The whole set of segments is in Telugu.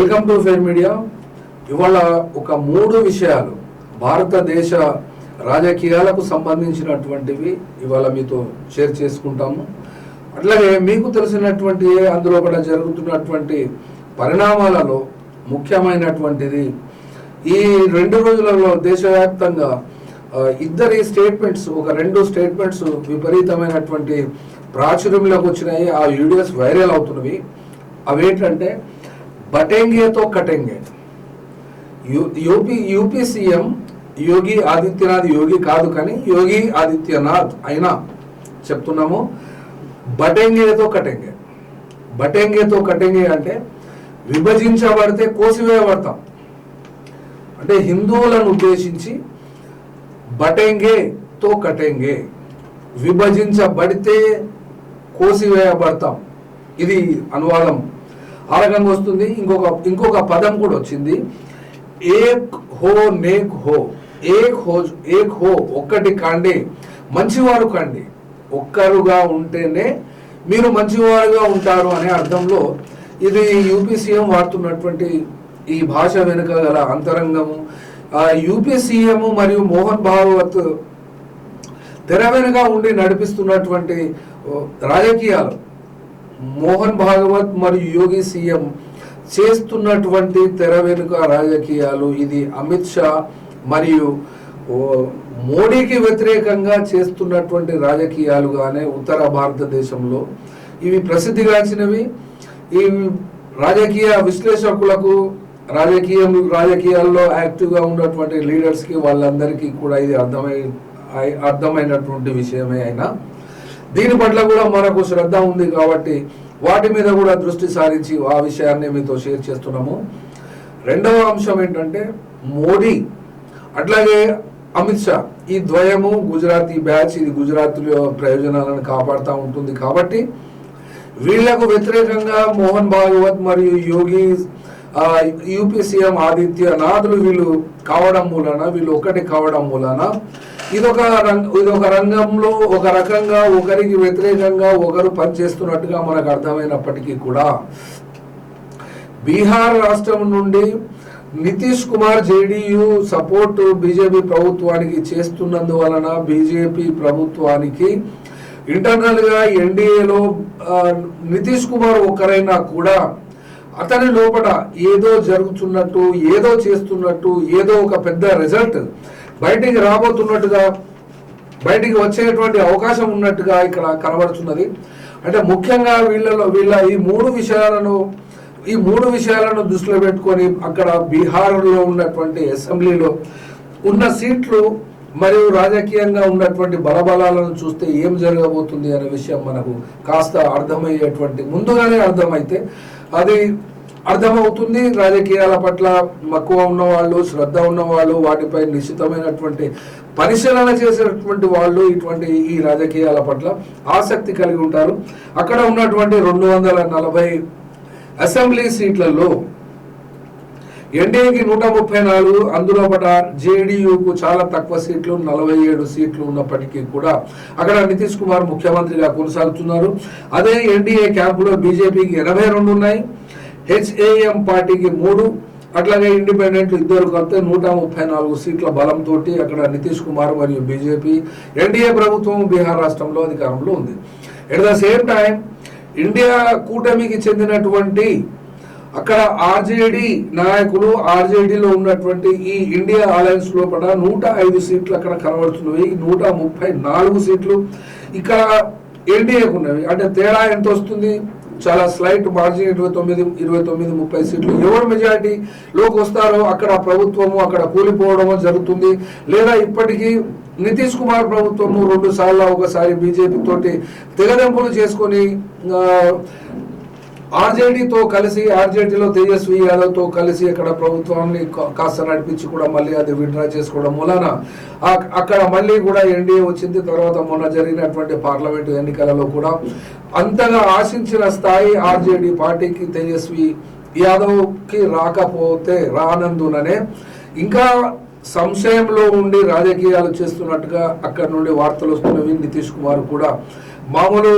వెల్కమ్ టు ఫేర్ మీడియా ఇవాళ ఒక మూడు విషయాలు భారతదేశ రాజకీయాలకు సంబంధించినటువంటివి ఇవాళ మీతో షేర్ చేసుకుంటాము. అట్లాగే మీకు తెలిసినటువంటి అందులో కూడా జరుగుతున్నటువంటి పరిణామాలలో ముఖ్యమైనటువంటిది ఈ రెండు రోజులలో దేశవ్యాప్తంగా ఇద్దరి స్టేట్మెంట్స్ ఒక రెండు స్టేట్మెంట్స్ విపరీతమైనటువంటి ప్రాచుర్యంలోకి వచ్చినాయి. ఆ వీడియోస్ వైరల్ అవుతున్నవి. అవేంటంటే బటెంగేతో కటెంగే. UP UP CM Yogi Adityanath Yogi కాదు కానీ యోగి ఆదిత్యనాథ్ అయినా చెప్తున్నాము. బటెంగేతో కటెంగే. బటెంగేతో కటెంగే అంటే విభజించబడితే కోసివేయబడతాం. అంటే హిందువులను ఉద్దేశించి బటెంగేతో కటెంగే. విభజించబడితే కోసివేయబడతాం. ఇది అనువాదం. ఆ వస్తుంది. ఇంకొక ఇంకొక పదం కూడా వచ్చింది. ఏక్ హో నేక్ హో. ఏక్ హో ఏక్ హో ఒక్కటి కాండి. మంచివారు కాండి. ఒక్కరుగా ఉంటేనే మీరు మంచివారుగా ఉంటారు అనే అర్థంలో ఇది యూపీసీఎం వాడుతున్నటువంటి ఈ భాష వెనుక గల అంతరంగము. యూపీసీఎం మరియు మోహన్ భాగవత్ తెర వెనుక ఉండి నడిపిస్తున్నటువంటి రాజకీయాలు. మోహన్ భాగవత్ మరియు యోగి సీఎం చేస్తున్నటువంటి తెర వెనుక రాజకీయాలు ఇది అమిత్ షా మరియు మోడీకి వ్యతిరేకంగా చేస్తున్నటువంటి రాజకీయాలుగానే ఉత్తర భారతదేశంలో ఇవి ప్రసిద్ధిగాంచినవి. ఈ రాజకీయ విశ్లేషకులకు రాజకీయం రాజకీయాల్లో యాక్టివ్గా ఉన్నటువంటి లీడర్స్కి వాళ్ళందరికీ కూడా ఇది అర్థమై అర్థమైనటువంటి విషయమే అయినా దీని పట్ల కూడా మనకు శ్రద్ధ ఉంది కాబట్టి వాటి మీద కూడా దృష్టి సారించి ఆ విషయాన్ని మీతో షేర్ చేస్తున్నాము. రెండవ అంశం ఏంటంటే మోడీ అట్లాగే అమిత్ షా ఈ ద్వయము గుజరాతీ బ్యాచ్ ఇది గుజరాత్లో ప్రయోజనాలను కాపాడుతూ ఉంటుంది కాబట్టి వీళ్ళకు వ్యతిరేకంగా మోహన్ భాగవత్ మరియు యోగి యూపీ సీఎం ఆదిత్యనాథ్లు వీళ్ళు కావడం మూలన వీళ్ళు ఒకటి కావడం మూలన ఇదొక రంగ ఇదొక రంగంలో ఒక రకంగా ఒకరికి వ్యతిరేకంగా ఒకరు పనిచేస్తున్నట్టుగా మనకు అర్థమైనప్పటికీ కూడా బీహార్ రాష్ట్రం నుండి Nitish Kumar JDU support BJP ప్రభుత్వానికి చేస్తున్నందువలన బీజేపీ ప్రభుత్వానికి ఇంటర్నల్గా ఎన్డీఏలో నితీష్ కుమార్ ఒక్కరైనా కూడా అతని లోపల ఏదో జరుగుతున్నట్టు ఏదో చేస్తున్నట్టు ఏదో ఒక పెద్ద రిజల్ట్ బయటికి రాబోతున్నట్టుగా బయటికి వచ్చేటువంటి అవకాశం ఉన్నట్టుగా ఇక్కడ కనబడుతున్నది. అంటే ముఖ్యంగా వీళ్ళలో వీళ్ళ ఈ మూడు విషయాలను ఈ మూడు విషయాలను దృష్టిలో పెట్టుకొని అక్కడ బీహార్లో ఉన్నటువంటి అసెంబ్లీలో ఉన్న సీట్లు మరియు రాజకీయంగా ఉన్నటువంటి బలబలాలను చూస్తే ఏం జరగబోతుంది అనే విషయం మనకు కాస్త అర్థమయ్యేటువంటి ముందుగానే అర్థమైతే అది అర్థమవుతుంది. రాజకీయాల పట్ల మక్కువ ఉన్నవాళ్ళు శ్రద్ధ ఉన్నవాళ్ళు వాటిపై నిశ్చితమైనటువంటి పరిశీలన చేసేటువంటి వాళ్ళు ఇటువంటి ఈ రాజకీయాల పట్ల ఆసక్తి కలిగి ఉంటారు. అక్కడ ఉన్నటువంటి రెండు వందల నలభై అసెంబ్లీ సీట్లలో ఎన్డీఏకి నూట ముప్పై నాలుగు అందులో పట జేడీయూకు చాలా తక్కువ సీట్లు నలభై ఏడు సీట్లు ఉన్నప్పటికీ కూడా అక్కడ నితీష్ కుమార్ ముఖ్యమంత్రిగా కొనసాగుతున్నారు. అదే ఎన్డీఏ క్యాంపులో బీజేపీకి ఎనభై రెండు ఉన్నాయి. హెచ్ఏఎం పార్టీకి మూడు అట్లాగే ఇండిపెండెంట్ ఇద్దరు కలిపితే నూట ముప్పై నాలుగు సీట్ల బలంతో అక్కడ నితీష్ కుమార్ మరియు బీజేపీ ఎన్డీఏ ప్రభుత్వం బీహార్ రాష్ట్రంలో అధికారంలో ఉంది. At the same time India కూటమికి చెందినటువంటి అక్కడ ఆర్జేడి నాయకులు ఆర్జేడీలో ఉన్నటువంటి ఈ ఇండియా అలయన్స్ లోపల నూట ఐదు సీట్లు అక్కడ కనబడుతున్నవి. నూట ముప్పై నాలుగు సీట్లు. ఇక్కడ ఎన్డీఏకు ఉన్నవి. అంటే తేడా ఎంత వస్తుంది చాలా స్లైట్ మార్జిన్ ఇరవై తొమ్మిది ఇరవై తొమ్మిది ముప్పై సీట్లు. ఎవరు మెజారిటీలోకి వస్తారో అక్కడ ప్రభుత్వము అక్కడ కూలిపోవడమో జరుగుతుంది. లేదా ఇప్పటికీ నితీష్ కుమార్ ప్రభుత్వము రెండు సార్లు ఒకసారి బీజేపీ తోటి తెగదెంపులు చేసుకొని ఆర్జేడీతో కలిసి ఆర్జేడీలో తేజస్వి యాదవ్తో కలిసి అక్కడ ప్రభుత్వాన్ని కాస్త నడిపించి కూడా మళ్ళీ అది విడ్రా చేసుకోవడం వలన అక్కడ మళ్ళీ కూడా ఎన్డీఏ వచ్చింది. తర్వాత మొన్న జరిగినటువంటి పార్లమెంటు ఎన్నికలలో కూడా అంతగా ఆశించిన స్థాయి ఆర్జేడీ పార్టీకి తేజస్వి యాదవ్కి రాకపోతే రానందుననే ఇంకా సంశయంలో ఉండి రాజకీయాలు చేస్తున్నట్టుగా అక్కడ నుండి వార్తలు వస్తున్నవి నితీష్ కుమార్ కూడా మామూలు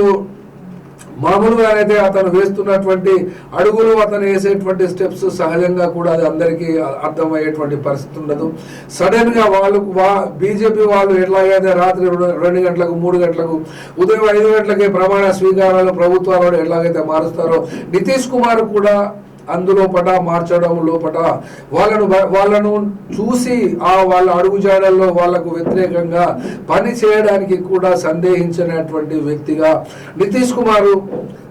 మామూలుగానైతే అతను వేస్తున్నటువంటి అడుగులు అతను వేసేటువంటి స్టెప్స్ సహజంగా కూడా అది అందరికీ అర్థమయ్యేటువంటి పరిస్థితి ఉండదు. సడన్గా వాళ్ళు వా బీజేపీ వాళ్ళు ఎట్లాగైతే రాత్రి రెండు- రెండు గంటలకు మూడు గంటలకు ఉదయం ఐదు గంటలకే ప్రమాణ స్వీకారాలు ప్రభుత్వాలను ఎట్లాగైతే మారుస్తారో నితీష్ కుమార్ కూడా అందులోపట మార్చడం లోపట వాళ్ళను వాళ్ళను చూసి ఆ వాళ్ళ అడుగుజాడల్లో వాళ్ళకు వ్యతిరేకంగా పని చేయడానికి కూడా సందేహించినటువంటి వ్యక్తిగా నితీష్ కుమార్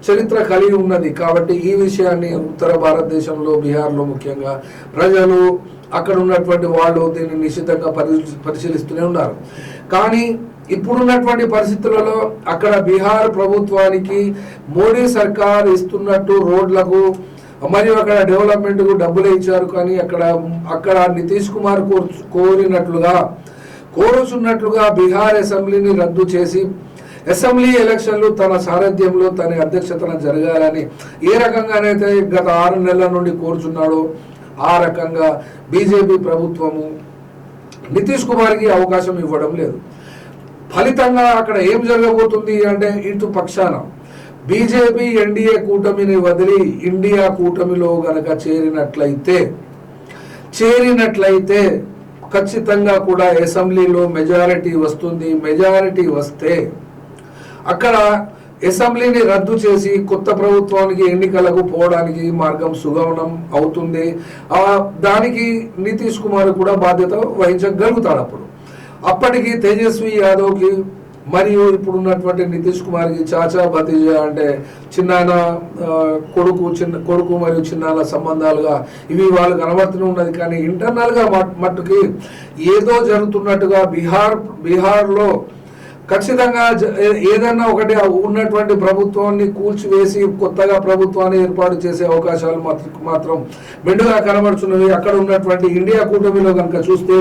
చరిత్ర కలిగి ఉన్నది. కాబట్టి ఈ విషయాన్ని ఉత్తర భారతదేశంలో బీహార్లో ముఖ్యంగా ప్రజలు అక్కడ ఉన్నటువంటి వాళ్ళు దీన్ని నిశ్చితంగా పరి పరిశీలిస్తూనే ఉన్నారు. కానీ ఇప్పుడున్నటువంటి పరిస్థితులలో అక్కడ బీహార్ ప్రభుత్వానికి మోడీ సర్కార్ ఇస్తున్నట్టు రోడ్లకు మరియు అక్కడ డెవలప్మెంట్కు డబ్బులు ఇచ్చారు కానీ అక్కడ అక్కడ నితీష్ కుమార్ కోరినట్లుగా కోరుచున్నట్లుగా బీహార్ అసెంబ్లీని రద్దు చేసి అసెంబ్లీ ఎలక్షన్లు తన సారథ్యంలో తన అధ్యక్షతన జరగాలని ఏ రకంగానైతే గత ఆరు నెలల నుండి కోరుచున్నాడో ఆ రకంగా బీజేపీ ప్రభుత్వము నితీష్ కుమార్కి అవకాశం ఇవ్వడం లేదు. ఫలితంగా అక్కడ ఏం జరగబోతుంది అంటే ఇటు పక్షాన బీజేపీ ఎన్డీఏ కూటమిని వదిలి ఇండియా కూటమిలో గనక చేరినట్లయితే చేరినట్లయితే ఖచ్చితంగా కూడా అసెంబ్లీలో మెజారిటీ వస్తుంది. మెజారిటీ వస్తే అక్కడ అసెంబ్లీని రద్దు చేసి కొత్త ప్రభుత్వానికి ఎన్నికలకు పోవడానికి మార్గం సుగమనం అవుతుంది. ఆ దానికి నితీష్ కుమార్ కూడా బాధ్యత వహించగలుగుతాడు అప్పుడు. అప్పటికి తేజస్వి యాదవ్కి మరియు ఇప్పుడున్నటువంటి నితీష్ కుమార్కి చాచా భతీజా అంటే చిన్నాయన కొడుకు చిన్న కొడుకు మరియు చిన్నాల సంబంధాలుగా ఇవి వాళ్ళు కనబడుతూనే ఉన్నది. కానీ ఇంటర్నల్గా మట్టుకి ఏదో జరుగుతున్నట్టుగా బీహార్ బీహార్లో ఖచ్చితంగా జ- ఏదైనా ఒకటి ఉన్నటువంటి ప్రభుత్వాన్ని కూల్చివేసి కొత్తగా ప్రభుత్వాన్ని ఏర్పాటు చేసే అవకాశాలు మాత్రం మాత్రం మెండుగా కనబడుతున్నవి అక్కడ ఉన్నటువంటి ఇండియా కూటమిలో కనుక చూస్తే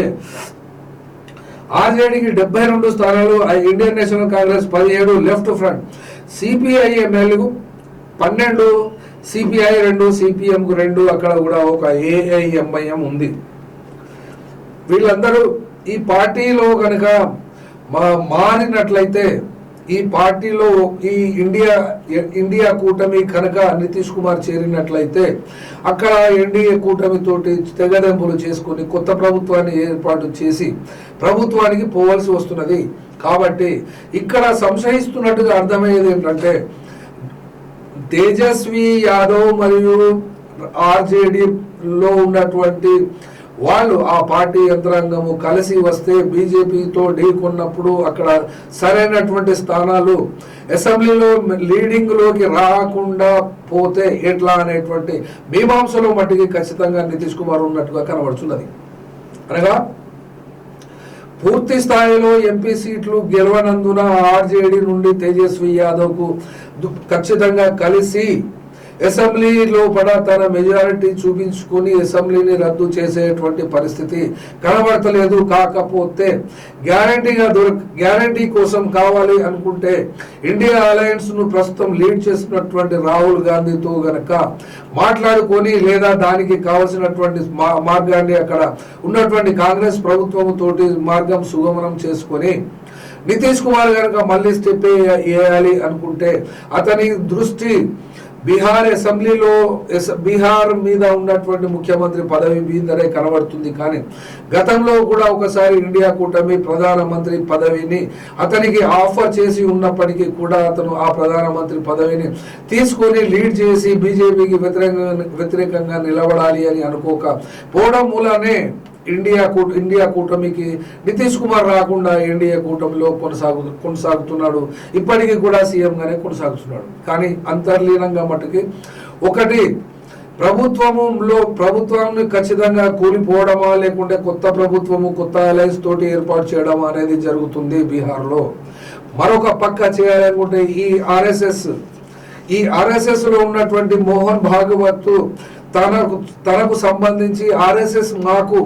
ఆర్జేడీకి డెబ్బై రెండు స్థానాలు ఇండియన్ నేషనల్ కాంగ్రెస్ పదిహేడు లెఫ్ట్ ఫ్రంట్. సిపిఐ ఎమ్మెల్యేకు పన్నెండు సిపిఐ రెండు సిపిఎంకు రెండు అక్కడ కూడా ఒక ఏఐఎంఐఎం ఉంది. వీళ్ళందరూ ఈ పార్టీలో కనుక మా- మారినట్లయితే ఈ పార్టీలో ఈ ఇండియా ఇండియా కూటమి కనుక నితీష్ కుమార్ చేరినట్లయితే అక్కడ ఎన్డీఏ కూటమితోటి తెగదెంపులు చేసుకొని కొత్త ప్రభుత్వాన్ని ఏర్పాటు చేసి ప్రభుత్వానికి పోవలసి వస్తున్నది. కాబట్టి ఇక్కడ సంశయిస్తున్నట్టుగా అర్థమయ్యేది ఏంటంటే తేజస్వి యాదవ్ మరియు ఆర్జేడీలో ఉన్నటువంటి వాళ్ళు ఆ పార్టీ యంత్రాంగము కలిసి వస్తే బీజేపీతో ఢీకొన్నప్పుడు అక్కడ సరైనటువంటి స్థానాలు అసెంబ్లీలో లీడింగ్లోకి రాకుండా పోతే ఎట్లా అనేటువంటి మీమాంసలో మట్టికి ఖచ్చితంగా నితీష్ కుమార్ ఉన్నట్టుగా కనబడుతున్నది అనగా పూర్తి స్థాయిలో ఎంపీ సీట్లు గెలవనందున ఆర్జేడీ నుండి తేజస్వి యాదవ్కు ఖచ్చితంగా కలిసి అసెంబ్లీ లోపల తన మెజారిటీ చూపించుకొని అసెంబ్లీని రద్దు చేసేటువంటి పరిస్థితి కనబడతలేదు. కాకపోతే గ్యారంటీగా దొరక గ్యారంటీ కోసం కావాలి అనుకుంటే ఇండియా అలయన్స్ను ప్రస్తుతం లీడ్ చేసినటువంటి రాహుల్ గాంధీతో గనక మాట్లాడుకొని లేదా దానికి కావలసినటువంటి మా- మార్గాన్ని అక్కడ ఉన్నటువంటి కాంగ్రెస్ ప్రభుత్వం తోటి మార్గం సుగమనం చేసుకొని నితీష్ కుమార్ కనుక మళ్ళీ స్టెప్ వేయాలి అనుకుంటే అతని దృష్టి బీహార్ అసెంబ్లీలో బీహార్ మీద ఉన్నటువంటి ముఖ్యమంత్రి పదవి మీదనే కనబడుతుంది కానీ గతంలో కూడా ఒకసారి ఇండియా కూటమి ప్రధానమంత్రి పదవిని అతనికి ఆఫర్ చేసి ఉన్నప్పటికీ కూడా అతను ఆ ప్రధానమంత్రి పదవిని తీసుకొని లీడ్ చేసి బీజేపీకి వ్యతిరేకంగా వ్యతిరేకంగా నిలబడాలి అని అనుకోక పోవడం మూలానే ఇండియా కూట ఇండియా కూటమికి నితీష్ కుమార్ రాకుండా ఎన్డీఏ కూటమిలో కొనసాగు కొనసాగుతున్నాడు. ఇప్పటికీ కూడా సీఎంగానే కొనసాగుతున్నాడు. కానీ అంతర్లీనంగా మటుకి ఒకటి ప్రభుత్వములో ప్రభుత్వాన్ని ఖచ్చితంగా కూలిపోవడమా లేకుంటే కొత్త ప్రభుత్వము కొత్త అలయన్స్ తోటి ఏర్పాటు చేయడం అనేది జరుగుతుంది బీహార్లో. మరొక పక్క చేయాలనుకుంటే ఈ ఆర్ఎస్ఎస్ ఈ ఆర్ఎస్ఎస్లో ఉన్నటువంటి మోహన్ భాగవత్ తనకు తనకు సంబంధించి ఆర్ఎస్ఎస్ మాకు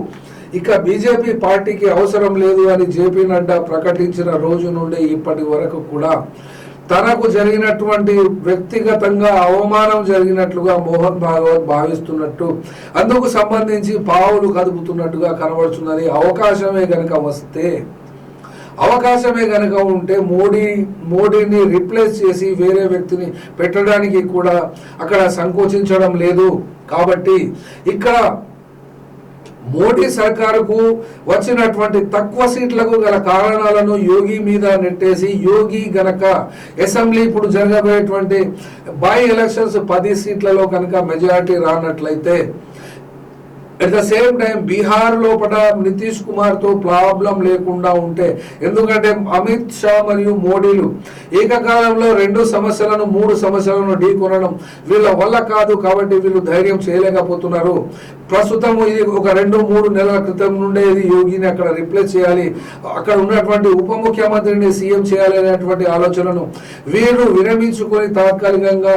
ఇక బీజేపీ పార్టీకి అవసరం లేదు అని జేపీ నడ్డా ప్రకటించిన రోజు నుండి ఇప్పటి వరకు కూడా తనకు జరిగినటువంటి వ్యక్తిగతంగా అవమానం జరిగినట్లుగా మోహన్ భాగవత్ భావిస్తున్నట్టు అందుకు సంబంధించి పావులు కదుపుతున్నట్టుగా కనబడుతున్నది అవకాశమే కనుక వస్తే అవకాశమే కనుక ఉంటే మోడీ మోడీని రిప్లేస్ చేసి వేరే వ్యక్తిని పెట్టడానికి కూడా అక్కడ సంకోచించడం లేదు. కాబట్టి ఇక్కడ మోడీ సర్కారుకు వచ్చినటువంటి తక్కువ సీట్లకు గల కారణాలను యోగి మీద నెట్టేసి యోగి గనక అసెంబ్లీ ఇప్పుడు జరగబోయేటువంటి బై ఎలక్షన్స్ పది సీట్లలో కనుక majority రానట్లయితే at the same time Bihar లోపల నితీష్ కుమార్తో ప్రాబ్లం లేకుండా ఉంటే ఎందుకంటే అమిత్ షా మరియు మోడీలు ఏకకాలంలో రెండు సమస్యలను మూడు సమస్యలను ఢీకొనడం వీళ్ళ వల్ల కాదు కాబట్టి వీళ్ళు ధైర్యం చేయలేకపోతున్నారు. ప్రస్తుతం ఇది ఒక రెండు మూడు నెలల క్రితం నుండే ఇది యోగిని అక్కడ రిప్లేస్ చేయాలి. అక్కడ ఉన్నటువంటి ఉప ముఖ్యమంత్రిని సీఎం చేయాలి అనేటువంటి ఆలోచనను వీరు విరమించుకొని తాత్కాలికంగా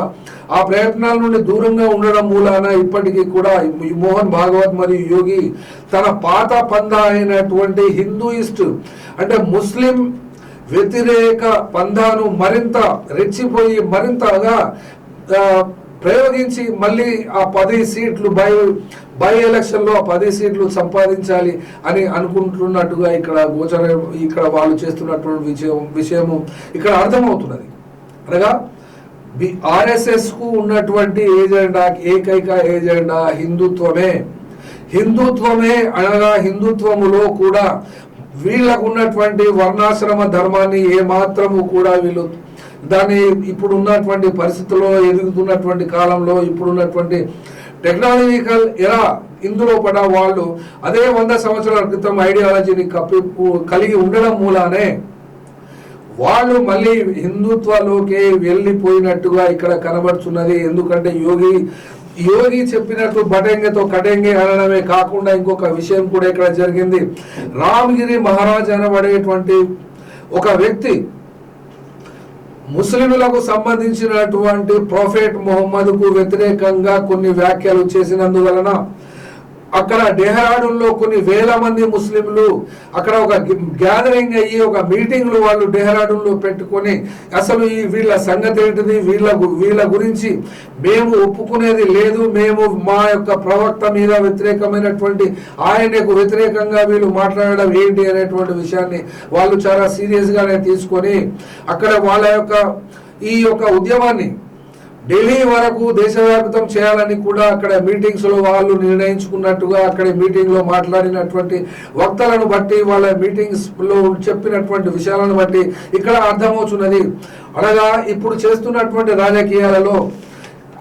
ఆ ప్రయత్నాల నుండి దూరంగా ఉండడం మూలాన ఇప్పటికీ కూడా మోహన్ భాగవత్ మరియు యోగి తన పాత పందా అయినటువంటి హిందూయిస్ట్ అంటే ముస్లిం వ్యతిరేక పందాను మరింత రెచ్చిపోయి మరింతగా ప్రయోగించి మళ్ళీ ఆ పది సీట్లు బై బై ఎలక్షన్లో ఆ పది సీట్లు సంపాదించాలి అని అనుకుంటున్నట్టుగా ఇక్కడ గోచర ఇక్కడ వాళ్ళు చేస్తున్నటువంటి విషయం విషయము ఇక్కడ అర్థమవుతున్నది. అనగా బి ఆర్ఎస్ఎస్కు ఉన్నటువంటి ఏజెండా ఏకైక ఏజెండా హిందుత్వమే. హిందుత్వమే అనగా హిందుత్వములో కూడా వీళ్ళకు ఉన్నటువంటి వర్ణాశ్రమ ధర్మాన్ని ఏ మాత్రము కూడా వీళ్ళు దాన్ని ఇప్పుడు ఉన్నటువంటి పరిస్థితుల్లో ఎదుగుతున్నటువంటి కాలంలో ఇప్పుడున్నటువంటి టెక్నాలజికల్ ఎరా ఇందులో పడ వాళ్ళు అదే వంద సంవత్సరాల క్రితం ఐడియాలజీని కప్పి కలిగి ఉండడం మూలానే వాళ్ళు మళ్ళీ హిందుత్వలోకి వెళ్ళిపోయినట్టుగా ఇక్కడ కనబడుతున్నది. ఎందుకంటే యోగి యోగి చెప్పినట్టు బటంగతో కటంగే అనడమే కాకుండా ఇంకొక విషయం కూడా ఇక్కడ జరిగింది. రామగిరి మహారాజ్ అనబడేటువంటి ఒక వ్యక్తి ముస్లింలకు సంబంధించినటువంటి ప్రొఫెట్ మొహమ్మద్కు వ్యతిరేకంగా కొన్ని వ్యాఖ్యలు చేసినందువలన అక్కడ డెహ్రాడూన్లో కొన్ని వేల మంది ముస్లింలు అక్కడ ఒక గ్యాదరింగ్ అయ్యి ఒక మీటింగ్లు వాళ్ళు డెహ్రాడూన్లో పెట్టుకొని అసలు ఈ వీళ్ళ సంగతి ఏంటిది? వీళ్ళ గు- వీళ్ళ గురించి మేము ఒప్పుకునేది లేదు. మేము మా యొక్క ప్రవక్త మీద వ్యతిరేకమైనటువంటి ఆయనకు వ్యతిరేకంగా వీళ్ళు మాట్లాడడం ఏంటి అనేటువంటి విషయాన్ని వాళ్ళు చాలా సీరియస్గానే తీసుకొని అక్కడ వాళ్ళ యొక్క ఈ యొక్క ఉద్యమాన్ని ఢిల్లీ వరకు దేశవ్యాప్తం చేయాలని కూడా అక్కడ మీటింగ్స్లో వాళ్ళు నిర్ణయించుకున్నట్టుగా అక్కడ మీటింగ్లో మాట్లాడినటువంటి వక్తలను బట్టి వాళ్ళ మీటింగ్స్లో చెప్పినటువంటి విషయాలను బట్టి ఇక్కడ అర్థమవుతున్నది. అనగా ఇప్పుడు చేస్తున్నటువంటి రాజకీయాలలో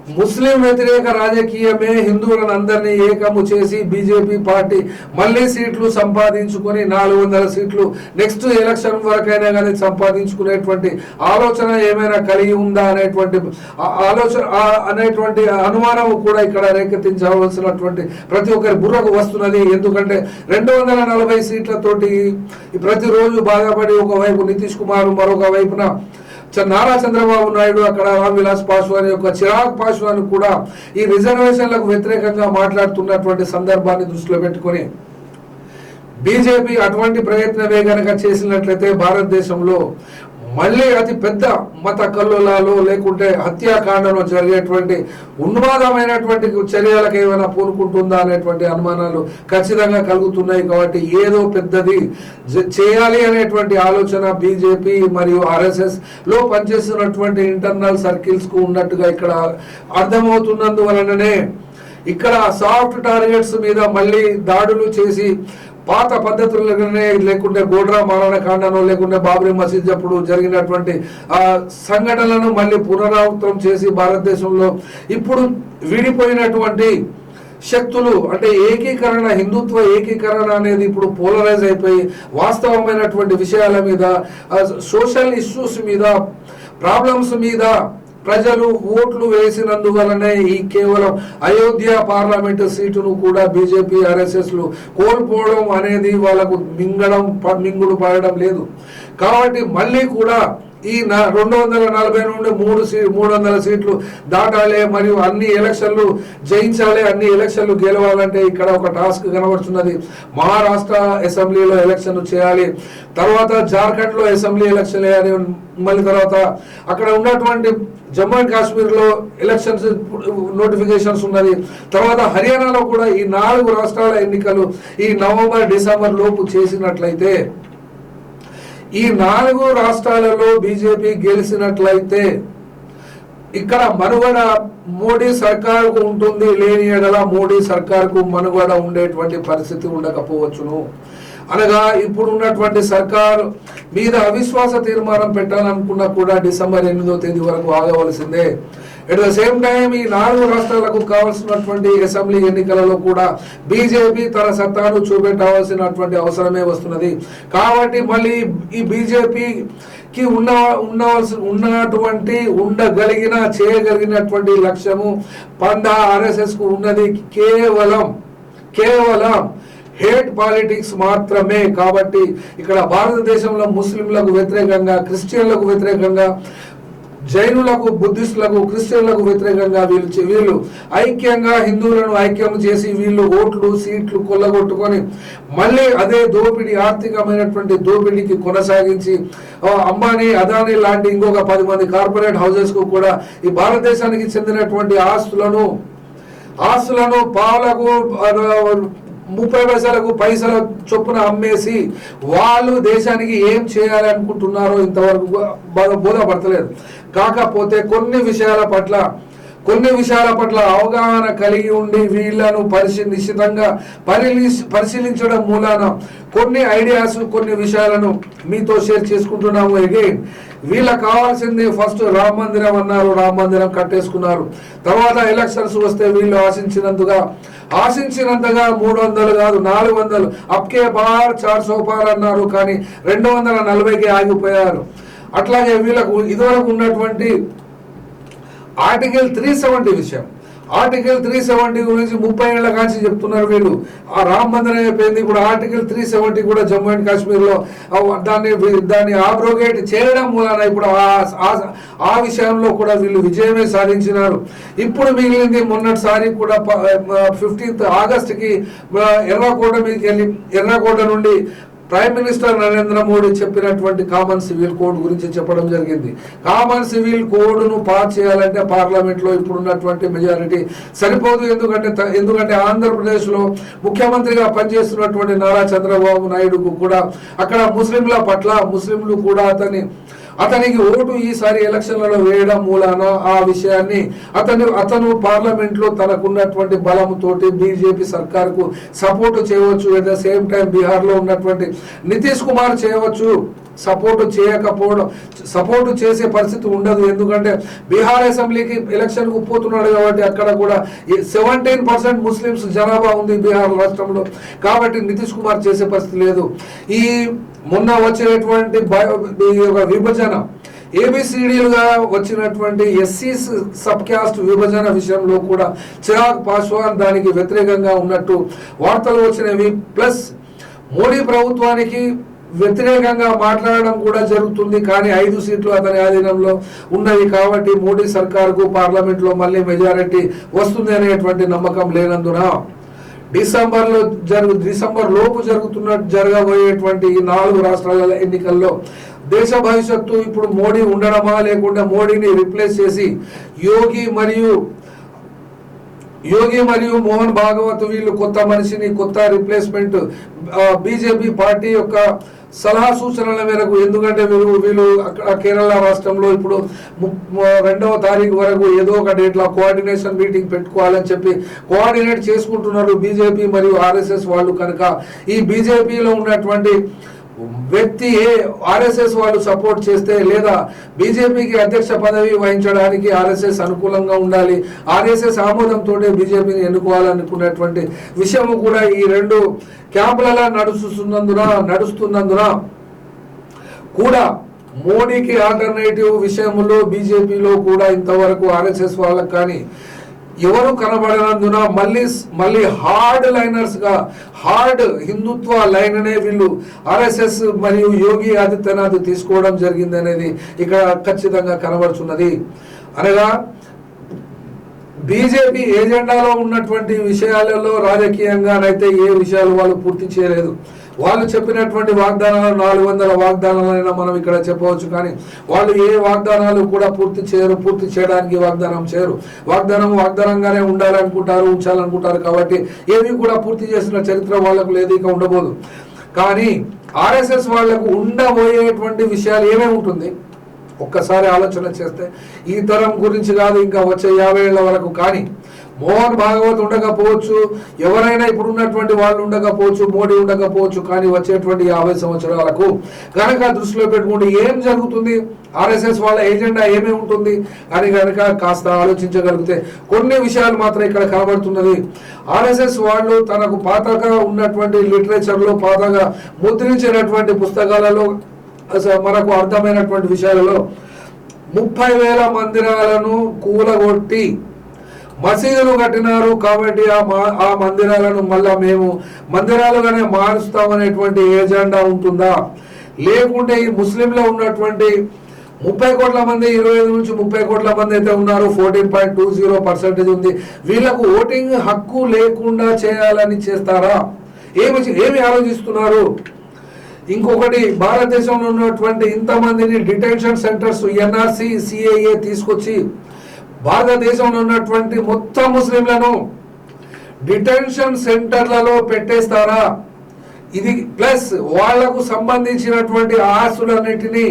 ముస్లిం వ్యతిరేక రాజకీయమే హిందువులను అందరినీ ఏకము చేసి బీజేపీ పార్టీ మళ్ళీ సీట్లు సంపాదించుకొని నాలుగు వందల సీట్లు నెక్స్ట్ ఎలక్షన్ వరకైనా కానీ సంపాదించుకునేటువంటి ఆలోచన ఏమైనా కలిగి ఉందా అనేటువంటి ఆ- ఆలోచన అనేటువంటి అనుమానం కూడా ఇక్కడ రేకెత్తించవలసినటువంటి ప్రతి ఒక్కరి బుర్రకు వస్తున్నది. ఎందుకంటే రెండు వందల నలభై సీట్లతోటి ప్రతిరోజు బాధపడి ఒకవైపు నితీష్ కుమార్ మరొక వైపున నారా చంద్రబాబు నాయుడు అక్కడ రామ్విలాస్ విలాస్ యొక్క చిరాగ్ పాశ్వాన్ కూడా ఈ రిజర్వేషన్లకు వ్యతిరేకంగా మాట్లాడుతున్నటువంటి సందర్భాన్ని దృష్టిలో పెట్టుకొని బీజేపీ అటువంటి ప్రయత్నమే కనుక చేసినట్లయితే భారతదేశంలో మళ్ళీ అతి పెద్ద మత కల్లులలో లేకుంటే హత్యాకాండలో జరిగేటువంటి ఉన్మాదమైనటువంటి చర్యలకు ఏమైనా పూనుకుంటుందా అనేటువంటి అనుమానాలు ఖచ్చితంగా కలుగుతున్నాయి కాబట్టి ఏదో పెద్దది చేయాలి అనేటువంటి ఆలోచన బీజేపీ మరియు ఆర్ఎస్ఎస్లో పనిచేస్తున్నటువంటి ఇంటర్నల్ సర్కిల్స్కు ఉన్నట్టుగా ఇక్కడ అర్థమవుతున్నందువలననే ఇక్కడ సాఫ్ట్ టార్గెట్స్ మీద మళ్ళీ దాడులు చేసి పాత పద్ధతులనే లేకుంటే గోడ్రా మారణ కాండను లేకుంటే బాబ్రీ మసీద్ అప్పుడు జరిగినటువంటి ఆ సంఘటనలను మళ్ళీ పునరావృతం చేసి భారతదేశంలో ఇప్పుడు విడిపోయినటువంటి శక్తులు అంటే ఏకీకరణ హిందుత్వ ఏకీకరణ అనేది ఇప్పుడు పోలరైజ్ అయిపోయి వాస్తవమైనటువంటి విషయాల మీద సోషల్ ఇష్యూస్ మీద ప్రాబ్లమ్స్ మీద ప్రజలు ఓట్లు వేసినందువలనే ఈ కేవలం అయోధ్య పార్లమెంటు సీటును కూడా బీజేపీ ఆర్ఎస్ఎస్లు కోల్పోవడం అనేది వాళ్ళకు మింగడం ప- మింగుడు పడడం లేదు. కాబట్టి మళ్ళీ కూడా ఈ రెండు వందల నలభై నుండి మూడు సీ మూడు వందల సీట్లు దాటాలి మరియు అన్ని ఎలక్షన్లు జయించాలి అన్ని ఎలక్షన్లు గెలవాలంటే ఇక్కడ ఒక టాస్క్ కనబడుతున్నది మహారాష్ట్ర అసెంబ్లీలో ఎలక్షన్ చేయాలి. తర్వాత జార్ఖండ్లో అసెంబ్లీ ఎలక్షన్ వేయాలి మళ్ళీ తర్వాత అక్కడ ఉన్నటువంటి జమ్మూ అండ్ కాశ్మీర్లో ఎలక్షన్స్ నోటిఫికేషన్స్ ఉన్నది. తర్వాత హర్యానాలో కూడా ఈ నాలుగు రాష్ట్రాల ఎన్నికలు ఈ నవంబర్ డిసెంబర్ లోపు చేసినట్లయితే ఈ నాలుగు రాష్ట్రాలలో బీజేపీ గెలిచినట్లయితే ఇక్కడ మనుగడ మోడీ సర్కారుకు ఉంటుంది లేని ఎడల మోడీ సర్కారుకు మనుగడ ఉండేటువంటి పరిస్థితి ఉండకపోవచ్చును. అనగా ఇప్పుడు ఉన్నటువంటి సర్కారు మీద అవిశ్వాస తీర్మానం పెట్టాలనుకున్నా కూడా డిసెంబర్ ఎనిమిదో తేదీ వరకు ఆగవలసిందే. ఎట్ ద సేమ్ టైం ఈ నాలుగు రాష్ట్రాలకు కావాల్సినటువంటి అసెంబ్లీ ఎన్నికలలో కూడా బీజేపీ తన సత్తాను చూపెట్టవలసినటువంటి అవసరమే వస్తున్నది. కాబట్టి మళ్ళీ ఈ బీజేపీకి ఉన్న ఉండవలసి ఉన్నటువంటి ఉండగలిగిన చేయగలిగినటువంటి లక్ష్యము పందా ఆర్ఎస్ఎస్కు ఉన్నది. కేవలం కేవలం హేట్ పాలిటిక్స్ మాత్రమే. కాబట్టి ఇక్కడ భారతదేశంలో ముస్లింలకు వ్యతిరేకంగా క్రిస్టియన్లకు వ్యతిరేకంగా జైనులకు బుద్ధిస్టులకు క్రిస్టియన్లకు వ్యతిరేకంగా వీళ్ళు వీళ్ళు ఐక్యంగా హిందువులను ఐక్యం చేసి వీళ్ళు ఓట్లు సీట్లు కొల్లగొట్టుకొని మళ్ళీ అదే దోపిడీ ఆర్థికమైనటువంటి దోపిడీకి కొనసాగించి అంబానీ అదానీ లాంటి ఇంకొక పది మంది కార్పొరేట్ హౌజెస్కు కూడా ఈ భారతదేశానికి చెందినటువంటి ఆస్తులను ఆస్తులను పావులకు ముప్పై పైసలకు పైసల చొప్పున అమ్మేసి వాళ్ళు దేశానికి ఏం చేయాలనుకుంటున్నారో ఇంతవరకు బోధపడతలేదు. కాకపోతే కొన్ని విషయాల పట్ల కొన్ని విషయాల పట్ల అవగాహన కలిగి ఉండి వీళ్ళను పరిశీ నిశ్చితంగా పరిశీ పరిశీలించడం మూలాన కొన్ని ఐడియాస్ కొన్ని విషయాలను మీతో షేర్ చేసుకుంటున్నాము. అగైన్ వీళ్ళకి కావాల్సింది ఫస్ట్ రామ మందిరం అన్నారు. రామ మందిరం కట్టేసుకున్నారు. తర్వాత ఎలక్షన్స్ వస్తే వీళ్ళు ఆశించినందుగా ఆశించినంతగా మూడు వందలు కాదు నాలుగు వందలు. అప్కే బార్ చార్ సోపార్ అన్నారు కానీ రెండు వందల నలభైకి ఆగిపోయారు. అట్లాగే వీళ్ళకు ఇదివరకు ఉన్నటువంటి ఆర్టికల్ త్రీ సెవెంటీ విషయం. ఆర్టికల్ త్రీ సెవెంటీ గురించి ముప్పై ఏళ్ళ కాంచి చెప్తున్నారు వీళ్ళు. ఆ రామ్ మందిరం అయిపోయింది ఇప్పుడు ఆర్టికల్ త్రీ సెవెంటీ కూడా జమ్మూ అండ్ కాశ్మీర్లో దాన్ని దాన్ని ఆబ్రోగేట్ చేయడం మూలన ఇప్పుడు ఆ- ఆ- విషయంలో కూడా వీళ్ళు విజయమే సాధించినారు. ఇప్పుడు మిగిలింది మొన్నటిసారి కూడా ఫిఫ్టీన్త్ ఆగస్ట్కి ఎర్రకోట మీదకి వెళ్ళి ఎర్రకోట నుండి ప్రైమ్ మినిస్టర్ నరేంద్ర మోడీ చెప్పినటువంటి కామన్ సివిల్ కోడ్ గురించి చెప్పడం జరిగింది. కామన్ సివిల్ కోడ్ను పాస్ చేయాలంటే పార్లమెంట్లో ఇప్పుడున్నటువంటి మెజారిటీ సరిపోదు. ఎందుకంటే ఎందుకంటే ఆంధ్రప్రదేశ్లో ముఖ్యమంత్రిగా పనిచేస్తున్నటువంటి నారా చంద్రబాబు నాయుడుకు కూడా అక్కడ ముస్లింల పట్ల ముస్లింలు కూడా అతని అతనికి ఓటు ఈసారి ఎలక్షన్లలో వేయడం మూలాన ఆ విషయాన్ని అతను అతను పార్లమెంట్లో తనకున్నటువంటి బలంతోటి బీజేపీ సర్కార్కు సపోర్ట్ చేయవచ్చు. అట్ ద సేమ్ టైం బీహార్లో ఉన్నటువంటి నితీష్ కుమార్ చేయవచ్చు. సపోర్ట్ చేయకపోవడం సపోర్టు చేసే పరిస్థితి ఉండదు. ఎందుకంటే బీహార్ అసెంబ్లీకి ఎలక్షన్ పోతున్నాడు కాబట్టి అక్కడ కూడా సెవెంటీన్ పర్సెంట్ ముస్లిమ్స్ జనాభా ఉంది బీహార్ రాష్ట్రంలో. కాబట్టి నితీష్ కుమార్ చేసే పరిస్థితి లేదు. ఈ మొన్న వచ్చినటువంటి యొక్క విభజన ఏబిసిడీలుగా వచ్చినటువంటి ఎస్సీ సబ్ క్యాస్ట్ విభజన విషయంలో కూడా చిరాగ్ పాస్వాన్ దానికి వ్యతిరేకంగా ఉన్నట్టు వార్తలు వచ్చినవి. ప్లస్ మోడీ ప్రభుత్వానికి వ్యతిరేకంగా మాట్లాడడం కూడా జరుగుతుంది కానీ ఐదు సీట్లు అతని ఆధీనంలో ఉన్నవి కాబట్టి మోడీ సర్కార్కు పార్లమెంట్లో మళ్ళీ మెజారిటీ వస్తుంది అనేటువంటి నమ్మకం లేనందున డిసెంబర్లో జరుగు డిసెంబర్ లోపు జరుగుతున్న జరగబోయేటువంటి ఈ నాలుగు రాష్ట్రాల ఎన్నికల్లో దేశ భవిష్యత్తు ఇప్పుడు మోడీ ఉండడమా లేకుండా మోడీని రిప్లేస్ చేసి యోగి మరియు యోగి మరియు మోహన్ భాగవత్ వీళ్ళు కొత్త మనిషిని కొత్త రిప్లేస్మెంట్ బీజేపీ పార్టీ యొక్క సలహా సూచనల మేరకు ఎందుకంటే వీళ్ళు వీళ్ళు అక్కడ కేరళ రాష్ట్రంలో ఇప్పుడు రెండవ తారీఖు వరకు ఏదో ఒక డేట్లో కోఆర్డినేషన్ మీటింగ్ పెట్టుకోవాలని చెప్పి కోఆర్డినేట్ చేసుకుంటున్నారు బీజేపీ మరియు ఆర్ఎస్ఎస్ వాళ్ళు కనుక. ఈ బీజేపీలో ఉన్నటువంటి వ్యక్తి ఆర్ఎస్ఎస్ వాళ్ళు సపోర్ట్ చేస్తే లేదా బీజేపీకి అధ్యక్ష పదవి వహించడానికి ఆర్ఎస్ఎస్ అనుకూలంగా ఉండాలి ఆర్ఎస్ఎస్ ఆమోదంతో బీజేపీని ఎన్నుకోవాలనుకున్నటువంటి విషయము కూడా ఈ రెండు క్యాంపులలో నడుస్తున్నందున నడుస్తున్నందున కూడా మోడీకి ఆల్టర్నేటివ్ విషయంలో బీజేపీలో కూడా ఇంతవరకు ఆర్ఎస్ఎస్ వాళ్ళకి కానీ ఎవరు కనబడనందున మళ్ళీ మళ్ళీ హార్డ్ లైనర్స్గా హార్డ్ హిందుత్వ లైన్ అనే వీళ్ళు ఆర్ఎస్ఎస్ మరియు యోగి ఆదిత్యనాథ్ తీసుకోవడం జరిగింది అనేది ఇక్కడ ఖచ్చితంగా కనబడుతున్నది అనగా బీజేపీ ఏజెండాలో ఉన్నటువంటి విషయాలలో రాజకీయంగానైతే ఏ విషయాలు వాళ్ళు పూర్తి చేయలేదు. వాళ్ళు చెప్పినటువంటి వాగ్దానాలు నాలుగు వందల వాగ్దానాలైనా మనం ఇక్కడ చెప్పవచ్చు కానీ వాళ్ళు ఏ వాగ్దానాలు కూడా పూర్తి చేయరు పూర్తి చేయడానికి వాగ్దానం చేయరు. వాగ్దానం వాగ్దానంగానే ఉండాలనుకుంటారు ఉంచాలనుకుంటారు కాబట్టి ఏవి కూడా పూర్తి చేసిన చరిత్ర వాళ్ళకు లేదు ఇక ఉండబోదు. కానీ ఆర్ఎస్ఎస్ వాళ్ళకు ఉండబోయేటువంటి విషయాలు ఏమేమి ఉంటుంది? ఒక్కసారి ఆలోచన చేస్తే ఈ తరం గురించి కాదు ఇంకా వచ్చే యాభై ఏళ్ళ వరకు కానీ. మోహన్ భాగవత్ ఉండకపోవచ్చు ఎవరైనా ఇప్పుడు ఉన్నటువంటి వాళ్ళు ఉండకపోవచ్చు మోడీ ఉండకపోవచ్చు కానీ వచ్చేటువంటి యాభై సంవత్సరాలకు కనుక దృష్టిలో పెట్టుకుంటే ఏం జరుగుతుంది? ఆర్ఎస్ఎస్ వాళ్ళ ఏజెండా ఏమేమి ఉంటుంది? అని కనుక కాస్త ఆలోచించగలిగితే కొన్ని విషయాలు మాత్రం ఇక్కడ కనబడుతున్నది. ఆర్ఎస్ఎస్ వాళ్ళు తనకు పాతగా ఉన్నటువంటి లిటరేచర్లో పాతగా ముద్రించినటువంటి పుస్తకాలలో మనకు అర్థమైనటువంటి విషయాలలో ముప్పై వేల మందిరాలను కూలగొట్టి మసీదులు కట్టినారు కాబట్టి ఆ మా ఆ మందిరాలను మళ్ళా మేము మందిరాలుగానే మారుస్తామనేటువంటి ఏజెండా ఉంటుందా? లేకుంటే ఈ ముస్లింలో ఉన్నటువంటి ముప్పై కోట్ల మంది ఇరవై ఐదు నుంచి ముప్పై కోట్ల మంది అయితే ఉన్నారు fourteen point two zero percentage ఉంది. వీళ్ళకు ఓటింగ్ హక్కు లేకుండా చేయాలని చేస్తారా? ఏమి ఏమి ఆలోచిస్తున్నారు? ఇంకొకటి భారతదేశంలో ఉన్నటువంటి ఇంతమందిని డిటెన్షన్ సెంటర్స్ ఎన్ఆర్సి సిఏఏ తీసుకొచ్చి భారతదేశంలో ఉన్నటువంటి మొత్తం ముస్లింలను డిటెన్షన్ సెంటర్లలో పెట్టేస్తారా? ఇది ప్లస్ వాళ్ళకు సంబంధించినటువంటి ఆస్తులన్నిటినీ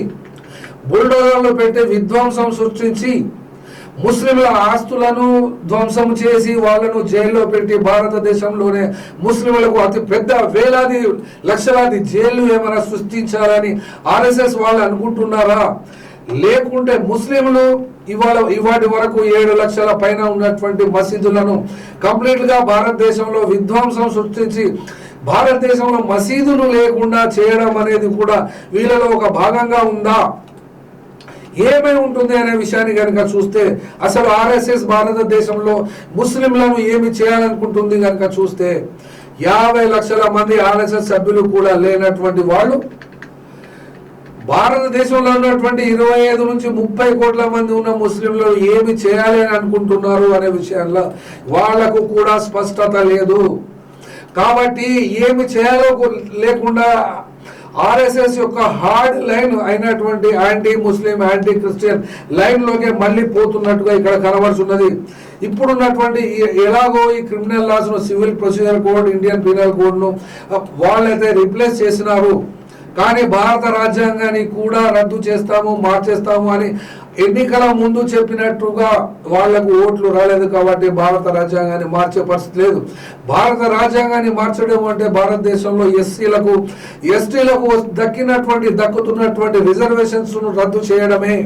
బుల్డోజర్లు పెట్టి విధ్వంసం సృష్టించి ముస్లింల ఆస్తులను ధ్వంసం చేసి వాళ్ళను జైల్లో పెట్టి భారతదేశంలోనే ముస్లింలకు అతి పెద్ద వేలాది లక్షలాది జైళ్ళు ఏమైనా సృష్టించాలని ఆర్ఎస్ఎస్ వాళ్ళు అనుకుంటున్నారా? లేకుంటే ముస్లింలు ఇవాళ ఇవాటి వరకు ఏడు లక్షల పైన ఉన్నటువంటి మసీదులను కంప్లీట్గా భారతదేశంలో విధ్వంసం సృష్టించి భారతదేశంలో మసీదులు లేకుండా చేయడం అనేది కూడా వీళ్ళలో ఒక భాగంగా ఉందా? ఏమై ఉంటుంది అనే విషయాన్ని కనుక చూస్తే అసలు ఆర్ఎస్ఎస్ భారతదేశంలో ముస్లింలను ఏమి చేయాలనుకుంటుంది కనుక చూస్తే యాభై లక్షల మంది ఆర్ఎస్ఎస్ సభ్యులు కూడా లేనటువంటి వాళ్ళు భారతదేశంలో ఉన్నటువంటి ఇరవై ఐదు నుంచి ముప్పై కోట్ల మంది ఉన్న ముస్లింలు ఏమి చేయాలి అని అనుకుంటున్నారు అనే విషయంలో వాళ్ళకు కూడా స్పష్టత లేదు. కాబట్టి ఏమి చేయాలో లేకుండా ఆర్ఎస్ఎస్ యొక్క హార్డ్ లైన్ అయినటువంటి యాంటీ ముస్లిం యాంటీ క్రిస్టియన్ లైన్లోకి మళ్ళీ పోతున్నట్టుగా ఇక్కడ కనబడుతున్నది ఇప్పుడున్నటువంటి ఈ- ఎలాగో ఈ criminal లాస్ను civil procedure code Indian penal కోడ్ను వాళ్ళైతే రిప్లేస్ చేసినారు. కానీ భారత రాజ్యాంగాన్ని కూడా రద్దు చేస్తాము మార్చేస్తాము అని ఎన్నికల ముందు చెప్పినట్టుగా వాళ్ళకు ఓట్లు రాలేదు కాబట్టి భారత రాజ్యాంగాన్ని మార్చే పరిస్థితి లేదు. భారత రాజ్యాంగాన్ని మార్చడం అంటే భారతదేశంలో ఎస్సీలకు ఎస్టీలకు దక్కినటువంటి దక్కుతున్నటువంటి రిజర్వేషన్స్ను రద్దు చేయడమే.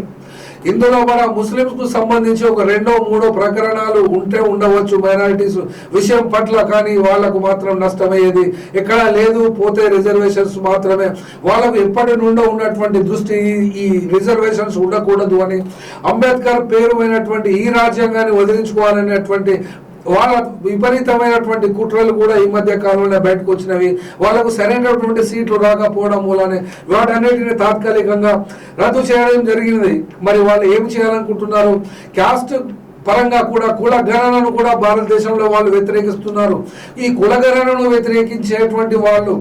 ఇందులో మన ముస్లింస్కు సంబంధించి ఒక రెండో మూడో ప్రకరణాలు ఉంటే ఉండవచ్చు మైనారిటీస్ విషయం పట్ల కానీ వాళ్ళకు మాత్రం నష్టమయ్యేది ఎక్కడ లేదు. పోతే రిజర్వేషన్స్ మాత్రమే. వాళ్ళకు ఎప్పటి నుండో ఉన్నటువంటి దృష్టి ఈ- రిజర్వేషన్స్ ఉండకూడదు అని అంబేద్కర్ పేరుమైనటువంటి ఈ రాజ్యాంగాన్ని వదిలించుకోవాలనేటువంటి వాళ్ళ విపరీతమైనటువంటి కుట్రలు కూడా ఈ మధ్య కాలంలో బయటకు వచ్చినవి. వాళ్ళకు సరైనటువంటి సీట్లు రాకపోవడం మూలనే వాటన్నిటిని తాత్కాలికంగా రద్దు చేయడం జరిగింది. మరి వాళ్ళు ఏం చేయాలనుకుంటున్నారు? క్యాస్ట్ పరంగా కూడా కుల గణనను కూడా భారతదేశంలో వాళ్ళు వ్యతిరేకిస్తున్నారు. ఈ కుల గణనను వ్యతిరేకించేటువంటి వాళ్ళు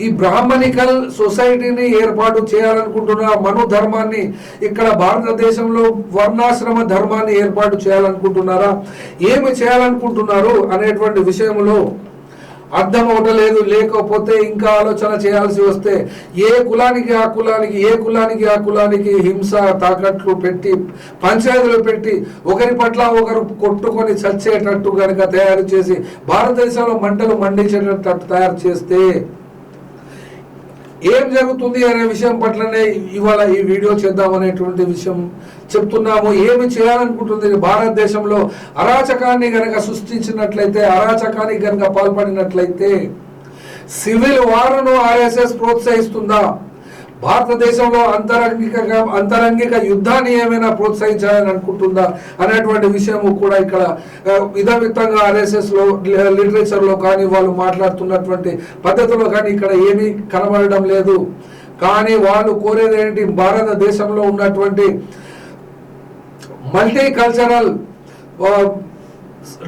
ఈ బ్రాహ్మణికల్ సొసైటీని ఏర్పాటు చేయాలనుకుంటున్న మను ధర్మాన్ని ఇక్కడ భారతదేశంలో వర్ణాశ్రమ ధర్మాన్ని ఏర్పాటు చేయాలనుకుంటున్నారా? ఏమి చేయాలనుకుంటున్నారు అనేటువంటి విషయంలో అర్థం అవటలేదు లేకపోతే ఇంకా ఆలోచన చేయాల్సి వస్తే ఏ కులానికి ఆ కులానికి ఏ కులానికి ఆ కులానికి హింస తాకట్లు పెట్టి పంచాయతీలు పెట్టి ఒకరి పట్ల ఒకరు కొట్టుకొని చచ్చేటట్టు కనుక తయారు చేసి భారతదేశంలో మంటలు మండించేటట్టు తయారు చేస్తే ఏం జరుగుతుంది అనే విషయం పట్లనే ఇవాళ ఈ వీడియో చేద్దామనేటువంటి విషయం చెప్తున్నాము. ఏమి చేయాలనుకుంటుంది? భారతదేశంలో అరాచకాన్ని గనక సృష్టించినట్లయితే అరాచకానికి గనక పాల్పడినట్లయితే సివిల్ వారును ఆర్ఎస్ఎస్ ప్రోత్సహిస్తుందా? భారతదేశంలో అంతరంగిక అంతరంగిక యుద్ధాన్ని ఏమైనా ప్రోత్సహించాలని అనుకుంటుందా అనేటువంటి విషయము కూడా ఇక్కడ ఆ, ఆర్ఎస్ఎస్లో లిటరేచర్లో కానీ వాళ్ళు మాట్లాడుతున్నటువంటి పద్ధతిలో కానీ ఇక్కడ ఏమీ కనబడడం లేదు. కానీ వాళ్ళు కోరేది ఏంటి? భారతదేశంలో ఉన్నటువంటి మల్టీ కల్చరల్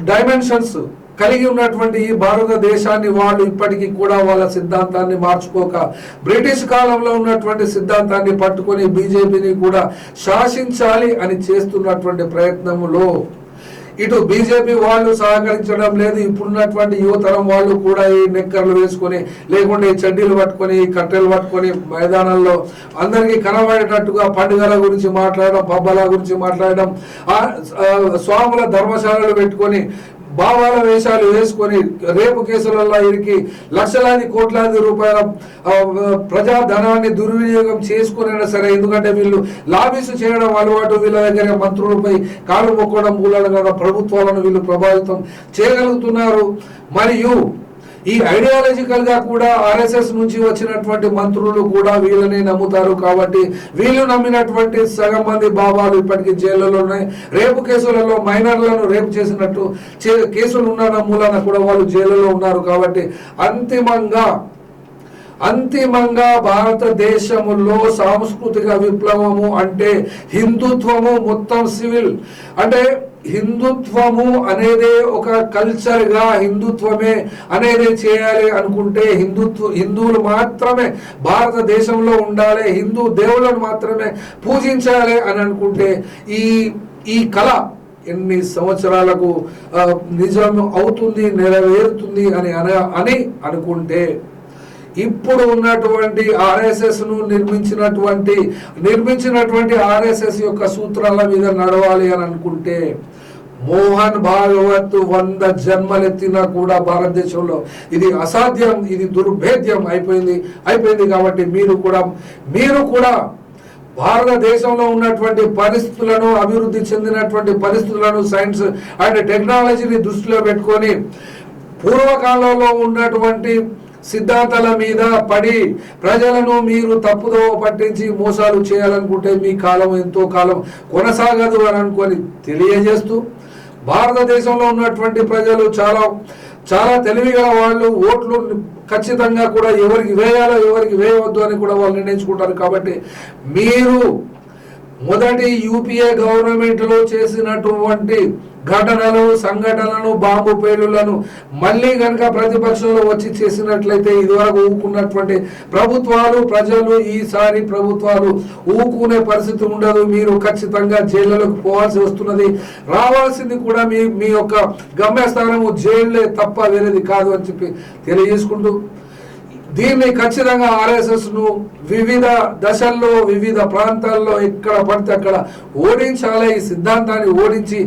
డైమెన్షన్స్ కలిగి ఉన్నటువంటి ఈ భారతదేశాన్ని వాళ్ళు ఇప్పటికీ కూడా వాళ్ళ సిద్ధాంతాన్ని మార్చుకోక బ్రిటిష్ కాలంలో ఉన్నటువంటి సిద్ధాంతాన్ని పట్టుకొని బీజేపీని కూడా శాసించాలి అని చేస్తున్నటువంటి ప్రయత్నములో ఇటు బీజేపీ వాళ్ళు సహకరించడం లేదు ఇప్పుడున్నటువంటి యువతరం వాళ్ళు కూడా ఈ నెక్కర్లు వేసుకొని లేకుంటే ఈ చడ్డీలు పట్టుకొని ఈ కట్టెలు పట్టుకొని మైదానంలో అందరికీ కనబడేటట్టుగా పండుగల గురించి మాట్లాడడం పబ్బల గురించి మాట్లాడడం స్వాముల ధర్మశాలలు పెట్టుకొని భావాల వేషాలు వేసుకొని రేపు కేసులలో ఇరికి లక్షలాది కోట్లాది రూపాయల ప్రజా ధనాన్ని దుర్వినియోగం చేసుకునైనా సరే ఎందుకంటే వీళ్ళు లాబీసు చేయడం అలవాటు వీళ్ళ దగ్గర మంత్రులపై కాలు మొక్కడం మూలంగా ప్రభుత్వాలను వీళ్ళు ప్రభావితం చేయగలుగుతున్నారు. మరియు ఈ ఐడియాలజికల్గా కూడా ఆర్ఎస్ఎస్ నుంచి వచ్చినటువంటి మంత్రులు కూడా వీళ్ళని నమ్ముతారు కాబట్టి వీళ్ళు నమ్మినటువంటి సగం మంది బాబాలు ఇప్పటికీ జైళ్ళలో ఉన్నాయి. రేపు కేసులలో మైనర్లను రేపు చేసినట్టు కేసులు ఉన్న మూలన కూడా వాళ్ళు జైలులో ఉన్నారు కాబట్టి అంతిమంగా అంతిమంగా భారతదేశములో సాంస్కృతిక విప్లవము అంటే హిందుత్వము మొత్తం సివిల్. అంటే హిందుత్వము అనేది ఒక కల్చర్గా హిందుత్వమే అనేది చేయాలి అనుకుంటే హిందుత్వ హిందువులు మాత్రమే భారతదేశంలో ఉండాలి హిందూ దేవుళ్ళను మాత్రమే పూజించాలి అని అనుకుంటే ఈ ఈ కళ ఎన్ని సంవత్సరాలకు నిజం అవుతుంది నెరవేరుతుంది అని అన- అని అనుకుంటే ఇప్పుడు ఉన్నటువంటి ఆర్ఎస్ఎస్ను నిర్మించినటువంటి నిర్మించినటువంటి ఆర్ఎస్ఎస్ యొక్క సూత్రాల మీద నడవాలి అని అనుకుంటే మోహన్ భాగవత్ వంద జన్మలెత్తినా కూడా భారతదేశంలో ఇది అసాధ్యం ఇది దుర్భేద్యం అయిపోయింది అయిపోయింది కాబట్టి మీరు కూడా మీరు కూడా భారతదేశంలో ఉన్నటువంటి పరిస్థితులను అభివృద్ధి చెందినటువంటి పరిస్థితులను సైన్స్ అండ్ టెక్నాలజీని దృష్టిలో పెట్టుకొని పూర్వకాలంలో ఉన్నటువంటి సిద్ధాంతాల మీద పడి ప్రజలను మీరు తప్పుదో పట్టించి మోసాలు చేయాలనుకుంటే మీ కాలం ఎంతో కాలం కొనసాగదు అని అనుకొని తెలియజేస్తూ భారతదేశంలో ఉన్నటువంటి ప్రజలు చాలా చాలా తెలివిగా వాళ్ళు ఓట్లు ఖచ్చితంగా కూడా ఎవరికి వేయాలో ఎవరికి వేయవద్దు అని కూడా వాళ్ళు నిర్ణయించుకుంటారు. కాబట్టి మీరు మొదటి యూపీఏ గవర్నమెంట్లో చేసినటువంటి ఘటనలు సంఘటనలను బాంబు పేలులను మళ్ళీ కనుక ప్రతిపక్షంలో వచ్చి చేసినట్లయితే ఇదివరకు ఊకున్నటువంటి ప్రభుత్వాలు ప్రజలు ఈసారి ప్రభుత్వాలు ఊకునే పరిస్థితి ఉండదు. మీరు ఖచ్చితంగా జైళ్ళలోకి పోవాల్సి వస్తున్నది. రావాల్సింది కూడా మీ మీ యొక్క గమ్యస్థానము జైళ్ళే తప్ప వేరేది కాదు అని చెప్పి తెలియజేసుకుంటూ దీన్ని ఖచ్చితంగా ఆర్ఎస్ఎస్ను వివిధ దశల్లో వివిధ ప్రాంతాల్లో ఎక్కడ పడితే అక్కడ ఓడించాలి ఈ సిద్ధాంతాన్ని ఓడించి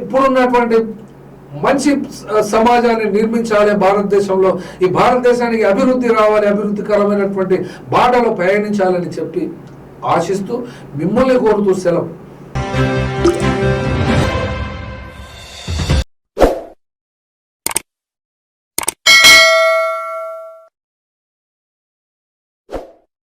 ఇప్పుడున్నటువంటి మంచి సమాజాన్ని నిర్మించాలి భారతదేశంలో. ఈ భారతదేశానికి అభివృద్ధి రావాలి అభివృద్ధికరమైనటువంటి బాటలో పయనించాలని చెప్పి ఆశిస్తూ మిమ్మల్ని కోరుతూ సెలవు.